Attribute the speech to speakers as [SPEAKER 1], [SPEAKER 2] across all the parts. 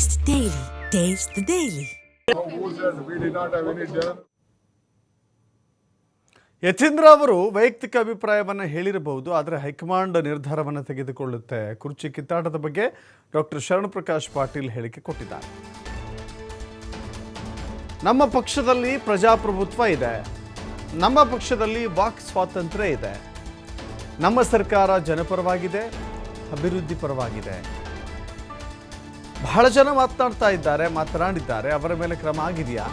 [SPEAKER 1] Taste Daily. Taste the Daily.
[SPEAKER 2] Yathindra ಅವರು ವೈಯಕ್ತಿಕ ಅಭಿಪ್ರಾಯವನ್ನು ಹೇಳಿರಬಹುದು, ಆದರೆ ಹೈಕಮಾಂಡ್ ನಿರ್ಧಾರವನ್ನು ತೆಗೆದುಕೊಳ್ಳುತ್ತೆ. ಕುರ್ಚಿ ಕಿತ್ತಾಟದ ಬಗ್ಗೆ ಡಾಕ್ಟರ್ ಶರಣಪ್ರಕಾಶ್ ಪಾಟೀಲ್ ಹೇಳಿಕೆ ಕೊಟ್ಟಿದ್ದಾರೆ. ನಮ್ಮ ಪಕ್ಷದಲ್ಲಿ ಪ್ರಜಾಪ್ರಭುತ್ವ ಇದೆ. ನಮ್ಮ ಪಕ್ಷದಲ್ಲಿ ವಾಕ್ ಸ್ವಾತಂತ್ರ್ಯ ಇದೆ. ನಮ್ಮ ಸರ್ಕಾರ ಜನಪರವಾಗಿದೆ, ಅಭಿವೃದ್ಧಿ ಪರವಾಗಿದೆ. ಬಹಳ ಜನ ಮಾತನಾಡ್ತಾ ಇದ್ದಾರೆ, ಮಾತನಾಡಿದ್ದಾರೆ. ಅವರ ಮೇಲೆ ಕ್ರಮ ಆಗಿದೆಯಾ?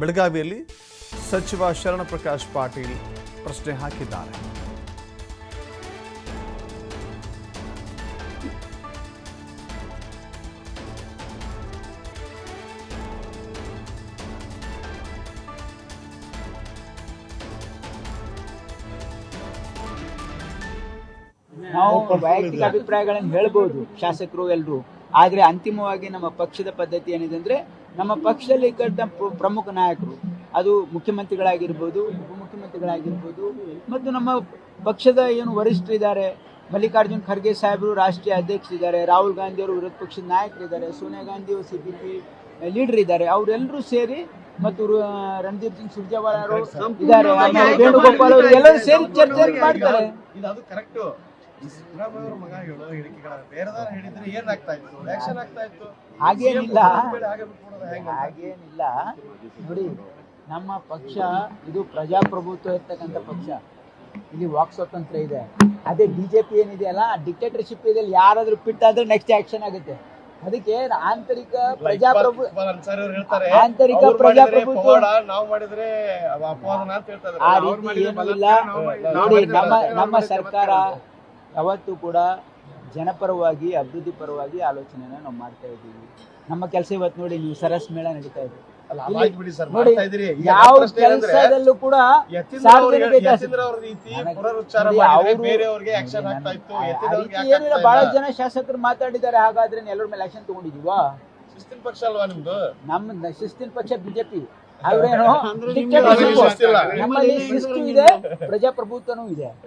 [SPEAKER 2] ಬೆಳಗಾವಿಯಲ್ಲಿ ಸಚಿವ ಶರಣಪ್ರಕಾಶ್ ಪಾಟೀಲ್ ಪ್ರಶ್ನೆ ಹಾಕಿದ್ದಾರೆ.
[SPEAKER 3] ನಾವು ವೈಯಕ್ತಿಕ ಅಭಿಪ್ರಾಯಗಳನ್ನು ಹೇಳ್ಬೋದು, ಶಾಸಕರು ಎಲ್ಲರೂ ಆದ್ರೆ ಅಂತಿಮವಾಗಿ ನಮ್ಮ ಪಕ್ಷದ ಪದ್ಧತಿ ಏನಿದೆ ಅಂದ್ರೆ ನಮ್ಮ ಪಕ್ಷದಲ್ಲಿ ಇದ್ದ ಪ್ರಮುಖ ನಾಯಕರು. ಅದು ಮುಖ್ಯಮಂತ್ರಿಗಳಾಗಿರ್ಬೋದು ಉಪಮುಖ್ಯಮಂತ್ರಿಗಳಾಗಿರ್ಬೋದು ಮತ್ತು ನಮ್ಮ ಪಕ್ಷದ ಏನು ವರಿಷ್ಠರಿದ್ದಾರೆ ಮಲ್ಲಿಕಾರ್ಜುನ್ ಖರ್ಗೆ ಸಾಹೇಬರು ರಾಷ್ಟ್ರೀಯ ಅಧ್ಯಕ್ಷರಿದ್ದಾರೆ ರಾಹುಲ್ ಗಾಂಧಿ ಅವರು ವಿರೋಧ ಪಕ್ಷದ ನಾಯಕರಿದ್ದಾರೆ ಸೋನಿಯಾ ಗಾಂಧಿ ಅವರು ಸಿ ಪಿ ಪಿ ಲೀಡರ್ ಇದ್ದಾರೆ. ಅವರೆಲ್ಲರೂ ಸೇರಿ ಮತ್ತು ರಣದೀಪ್ ಸಿಂಗ್ ಸುರ್ಜೇವಾಲ ಅವರು ಇದ್ದಾರೆ. ವೇಣುಗೋಪಾಲ್ ಅವರು ಎಲ್ಲರೂ ಸೇರಿ ಚರ್ಚೆ ಮಾಡ್ತಾರೆ
[SPEAKER 4] ಸಿದ್ದರಾಮಯ್ಯ ಮಗ ಹೇಳೋ ಹೇಳಿಕೆಗಳ ಬೇರೆದಾರ ಹೇಳಿದ್ರೆ ಏನ್ ಆಗ್ತಾ ಇತ್ತು? ಆಕ್ಷನ್ ಆಗ್ತಾ ಇತ್ತು?
[SPEAKER 3] ಹಾಗೇನಿಲ್ಲ. ಹಾಗೇನಿಲ್ಲ. ನೋಡಿ ನಮ್ಮ ಪಕ್ಷ ಇದು ಪ್ರಜಾಪ್ರಭುತ್ವ ಇರ್ತಕ್ಕಂಥ ಪಕ್ಷ. ಇಲ್ಲಿ ವಾಕ್ ಸ್ವಾತಂತ್ರ್ಯ ಇದೆ. ಅದೇ ಬಿಜೆಪಿ ಏನಿದೆಯಲ್ಲ ಡಿಕ್ಟೇಟರ್ಶಿಪ್ ಇದೆ ಯಾರಾದ್ರೂ ಆದ್ರೆ ನೆಕ್ಸ್ಟ್ ಆಕ್ಷನ್ ಆಗುತ್ತೆ. ಅದಕ್ಕೆ ಆಂತರಿಕ ಪ್ರಜಾಪ್ರಭು ಆಂತರಿಕ ಪ್ರಜಾಪ್ರಭುತ್ವ-. ಆ ರೀತಿ
[SPEAKER 4] ಮಾಡಿದ್ರೆ
[SPEAKER 3] ಏನೂ ಇಲ್ಲ ನೋಡಿ ನಮ್ಮ ನಮ್ಮ ಸರ್ಕಾರ ಯಾವತ್ತೂ ಕೂಡ ಜನಪರವಾಗಿ ಅಭಿವೃದ್ಧಿ ಪರವಾಗಿ ಆಲೋಚನೆನ ನಾವು ಮಾಡ್ತಾ ಇದ್ದೀವಿ. ನಮ್ಮ ಕೆಲಸ ಇವತ್ತು ನೋಡಿ ನೀವು ಸರಸ್ ಮೇಳ ನಡೀತಾ ಇದೆ. ಯಾವ ಕೆಲಸದಲ್ಲೂ ಕೂಡ ಏನಿಲ್ಲ ಬಹಳ ಜನ ಶಾಸಕರು ಮಾತಾಡಿದ್ದಾರೆ ಹಾಗಾದ್ರೆ ಎಲ್ಲರ ಮೇಲೆ ಆಕ್ಷನ್ ತಗೊಂಡಿದೀವಾ
[SPEAKER 4] ಶಿಸ್ತಿನ ಪಕ್ಷ ಅಲ್ವಾ ನಿಮ್ದು?
[SPEAKER 3] ನಮ್ಮ ಶಿಸ್ತಿನ ಪಕ್ಷ ಬಿಜೆಪಿ. ಅವ್ರೇನು. ನಮ್ಮಲ್ಲಿ ಶಿಸ್ತು ಇದೆ ಪ್ರಜಾಪ್ರಭುತ್ವನೂ ಇದೆ.